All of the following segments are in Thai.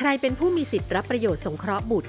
ใครเป็นผู้มีสิทธิ์รับประโยชน์สงเคราะห์บุตร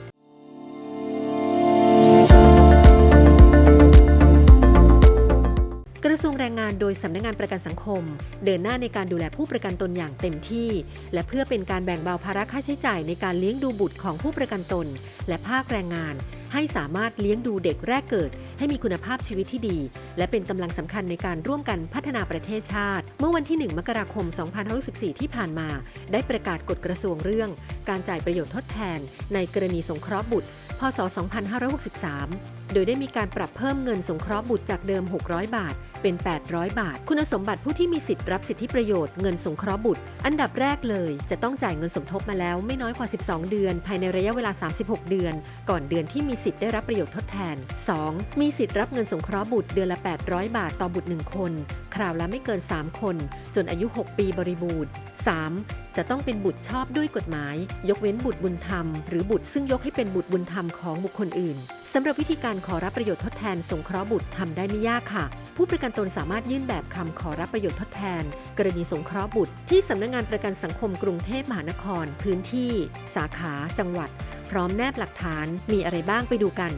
กระทรวงแรงงานโดยสำนักงานประกันสังคม เดินหน้าในการดูแลผู้ประกันตนอย่างเต็มที่ และเพื่อเป็นการแบ่งเบาภาระค่าใช้จ่ายในการเลี้ยงดูบุตรของผู้ประกันตน และภาคแรงงาน ให้สามารถเลี้ยงดูเด็กแรกเกิด ให้มีคุณภาพชีวิตที่ดี และเป็นกำลังสำคัญในการร่วมกันพัฒนาประเทศชาติ เมื่อวันที่ 1 มกราคม 2564 ที่ผ่านมา ได้ประกาศกฎกระทรวงเรื่อง การจ่ายประโยชน์ทดแทน ในกรณีสงเคราะห์บุตร พศ 2563 โดยได้มีการปรับเพิ่มเงินสงเคราะห์บุตรจากเดิม 600 บาท เป็น 800 บาท คุณสมบัติผู้ที่มีสิทธิ์รับสิทธิประโยชน์เงินสงเคราะห์บุตร อันดับแรกเลย จะต้องจ่ายเงินสมทบมาแล้วไม่น้อยกว่า 12 เดือน ภายในระยะเวลา 36 เดือน ก่อนเดือนที่มีสิทธิ์ได้รับประโยชน์ทดแทน 2. มีสิทธิ์รับเงินสงเคราะห์บุตรเดือนละ 800 บาทต่อบุตร 1 คน คราวละไม่เกิน 3 คน จนอายุ 6 ปีบริบูรณ์ 3. จะต้องเป็นบุตรชอบด้วยกฎหมาย ยกเว้นบุตรบุญธรรม หรือบุตรซึ่งยกให้เป็นบุตรบุญธรรมของบุคคลอื่นสำหรับวิธีการขอรับประโยชน์ทดแทนสงเคราะห์บุตรทำได้ไม่ยากค่ะ ผู้ประกันตนสามารถยื่นแบบคำขอรับประโยชน์ทดแทน กรณีสงเคราะห์บุตร ที่สำนักงานประกันสังคมกรุงเทพมหานคร พื้นที่ สาขา จังหวัด พร้อมแนบหลักฐานมีอะไรบ้างไปดูกัน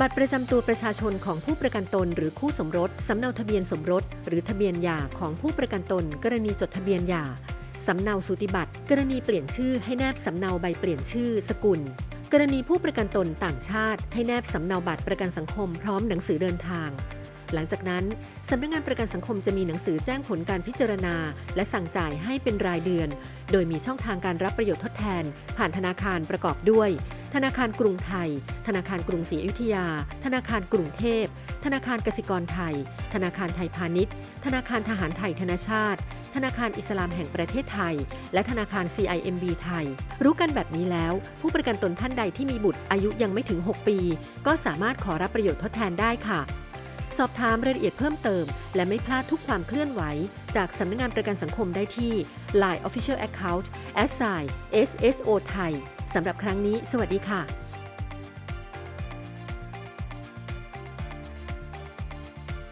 บัตรประจำตัวประชาชนของผู้ประกันตนหรือคู่สมรส สำเนาทะเบียนสมรส หรือทะเบียนหย่าของผู้ประกันตน กรณีจดทะเบียนหย่า สำเนาสูติบัตร กรณีเปลี่ยนชื่อให้แนบสำเนาใบเปลี่ยนชื่อ สกุล กรณีผู้ประกันตนต่างชาติ ให้แนบสำเนาบัตรประกันสังคมพร้อมหนังสือเดินทาง หลังจากนั้น สำนักงานประกันสังคมจะมีหนังสือแจ้งผลการพิจารณา และสั่งจ่ายให้เป็นรายเดือน โดยมีช่องทางการรับประโยชน์ทดแทน ผ่านธนาคารประกอบด้วย ธนาคารกรุงไทย ธนาคารกรุงศรีอยุธยา ธนาคารกรุงเทพธนาคารกสิกรไทย ธนาคารไทยพาณิชย์ ธนาคารทหารไทยธนชาติ ธนาคารอิสลามแห่งประเทศไทย และธนาคาร CIMB ไทย รู้กันแบบนี้แล้ว ผู้ประกันตนท่านใดที่มีบุตรอายุยังไม่ถึง 6 ปี ก็สามารถขอรับประโยชน์ทดแทนได้ค่ะ สอบถามรายละเอียดเพิ่มเติม และไม่พลาดทุกความเคลื่อนไหว จากสำนักงานประกันสังคมได้ที่ Line Official Account s i SSO ไทยสำหรับครั้งนี้ สวัสดีค่ะ